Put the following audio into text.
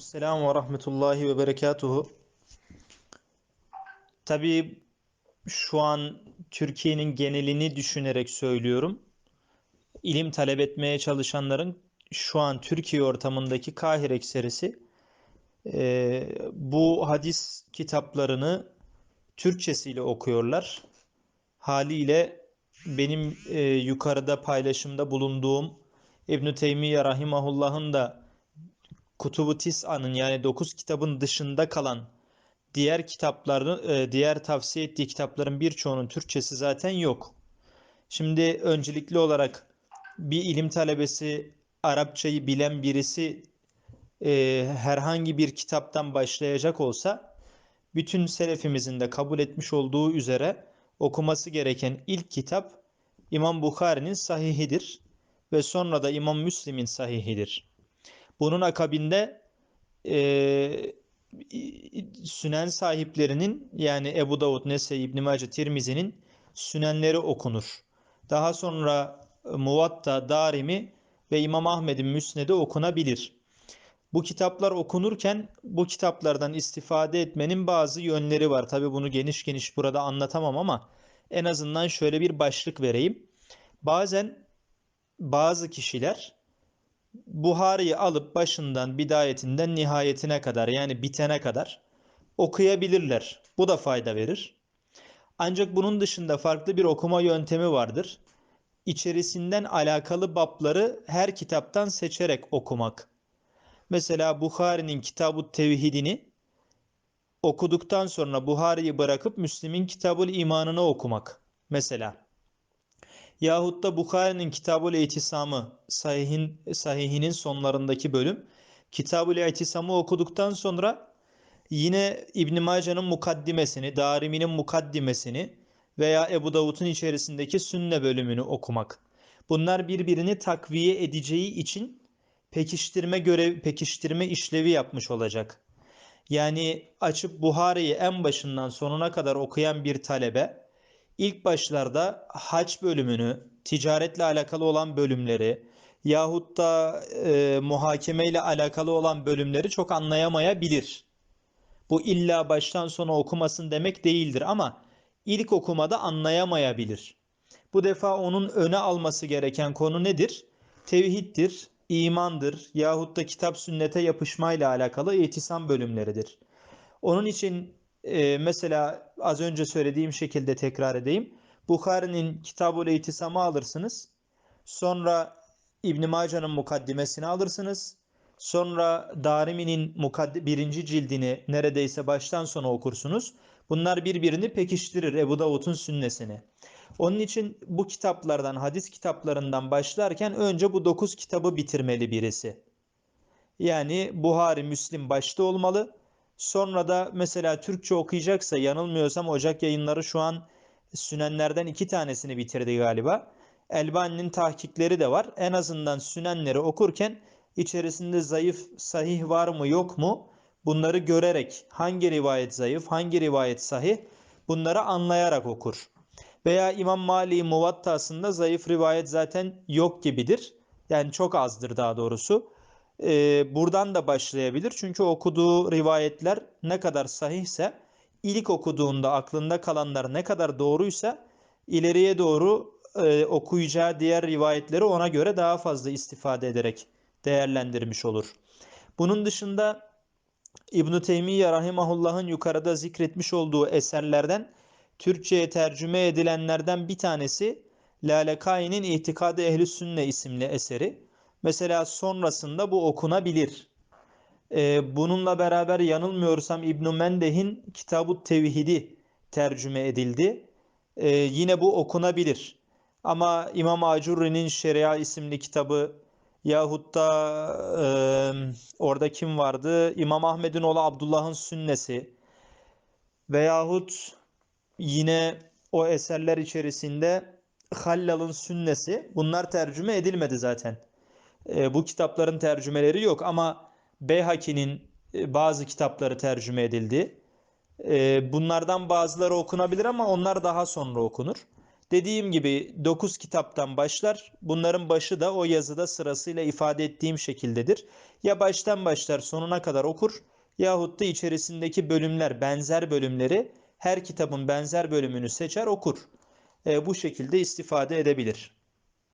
Selamun ve rahmetullahi ve berekatuhu. Tabii şu an Türkiye'nin genelini düşünerek söylüyorum. İlim talep etmeye çalışanların şu an Türkiye ortamındaki kahir ekserisi e, bu hadis kitaplarını Türkçesiyle okuyorlar. Haliyle benim e, yukarıda paylaşımda bulunduğum İbn-i Teymiye Rahimahullah'ın da Kutubu Tis'anın yani 9 kitabın dışında kalan diğer kitapların e, diğer tavsiye ettiği kitapların birçoğunun Türkçesi zaten yok. Şimdi öncelikli olarak bir ilim talebesi Arapçayı bilen birisi e, herhangi bir kitaptan başlayacak olsa bütün selefimizin de kabul etmiş olduğu üzere okuması gereken ilk kitap İmam Bukhari'nin sahihidir ve sonra da İmam Müslim'in sahihidir. Bunun akabinde e, sünen sahiplerinin yani Ebu Davud, Nese, İbn Mace, Tirmizi'nin sünenleri okunur. Daha sonra Muvatta, Darimi ve İmam Ahmed'in Müsned'i okunabilir. Bu kitaplar okunurken bu kitaplardan istifade etmenin bazı yönleri var. Tabi bunu geniş geniş burada anlatamam ama en azından şöyle bir başlık vereyim. Bazen bazı kişiler Buhari'yi alıp başından, bidayetinden nihayetine kadar yani bitene kadar okuyabilirler. Bu da fayda verir. Ancak bunun dışında farklı bir okuma yöntemi vardır. İçerisinden alakalı babları her kitaptan seçerek okumak. Mesela Bukhari'nin Kitab-ı Tevhidini okuduktan sonra Buhari'yi bırakıp Müslim'in Kitab-ı İmanını okumak. Mesela. Yahut da Bukhari'nin Kitab-ı İtisamı sahihin, sahihinin sonlarındaki bölüm. Kitab-ı İtisamı okuduktan sonra yine İbn Mace'nin mukaddimesini, Darimi'nin mukaddimesini veya Ebu Davud'un içerisindeki sünne bölümünü okumak. Bunlar birbirini takviye edeceği için pekiştirme görev pekiştirme işlevi yapmış olacak. Yani açıp Buhari'yi en başından sonuna kadar okuyan bir talebe ilk başlarda hac bölümünü, ticaretle alakalı olan bölümleri yahut da e, muhakeme ile alakalı olan bölümleri çok anlayamayabilir. Bu illa baştan sona okumasın demek değildir ama ilk okumada anlayamayabilir. Bu defa onun öne alması gereken konu nedir? Tevhiddir, imandır yahut da kitap sünnete yapışmayla alakalı itisam bölümleridir. Onun için e, mesela az önce söylediğim şekilde tekrar edeyim. Bukhari'nin Kitab-ı İtisam'ı alırsınız. Sonra İbn Mace'nin mukaddimesini alırsınız. Sonra Darimi'nin birinci cildini neredeyse baştan sona okursunuz. Bunlar birbirini pekiştirir Ebu Davud'un sünnesini. Onun için bu kitaplardan, hadis kitaplarından başlarken önce bu 9 kitabı bitirmeli birisi. Yani Buhari, Müslim başta olmalı. Sonra da mesela Türkçe okuyacaksa yanılmıyorsam Ocak yayınları şu an Sünenlerden iki tanesini bitirdi galiba. Elbani'nin tahkikleri de var. En azından Sünenleri okurken içerisinde zayıf, sahih var mı yok mu bunları görerek hangi rivayet zayıf, hangi rivayet sahih bunları anlayarak okur. Veya İmam Mali Muvattası'nda zayıf rivayet zaten yok gibidir. Yani çok azdır daha doğrusu. Ee, buradan da başlayabilir. Çünkü okuduğu rivayetler ne kadar sahihse ilk okuduğunda aklında kalanlar ne kadar doğruysa ileriye doğru e, okuyacağı diğer rivayetleri ona göre daha fazla istifade ederek değerlendirmiş olur. Bunun dışında İbn-i Teymiye Rahimahullah'ın yukarıda zikretmiş olduğu eserlerden Türkçe'ye tercüme edilenlerden bir tanesi Lalekai'nin İtikad-ı Ehl-i Sünne isimli eseri. Mesela sonrasında bu okunabilir. Ee, bununla beraber yanılmıyorsam İbn-i Mendeh'in Kitab-ı Tevhidi tercüme edildi. Ee, yine bu okunabilir. Ama İmam Acurri'nin Şeria isimli kitabı yahut da e, orada kim vardı? İmam Ahmed'in oğlu Abdullah'ın Sünnesi veyahut yine o eserler içerisinde Hallal'ın Sünnesi bunlar tercüme edilmedi zaten. E, bu kitapların tercümeleri yok ama Beyhaki'nin e, bazı kitapları tercüme edildi. E, bunlardan bazıları okunabilir ama onlar daha sonra okunur. Dediğim gibi 9 kitaptan başlar. Bunların başı da o yazıda sırasıyla ifade ettiğim şekildedir. Ya baştan başlar sonuna kadar okur yahut da içerisindeki bölümler benzer bölümleri her kitabın benzer bölümünü seçer okur. E, bu şekilde istifade edebilir.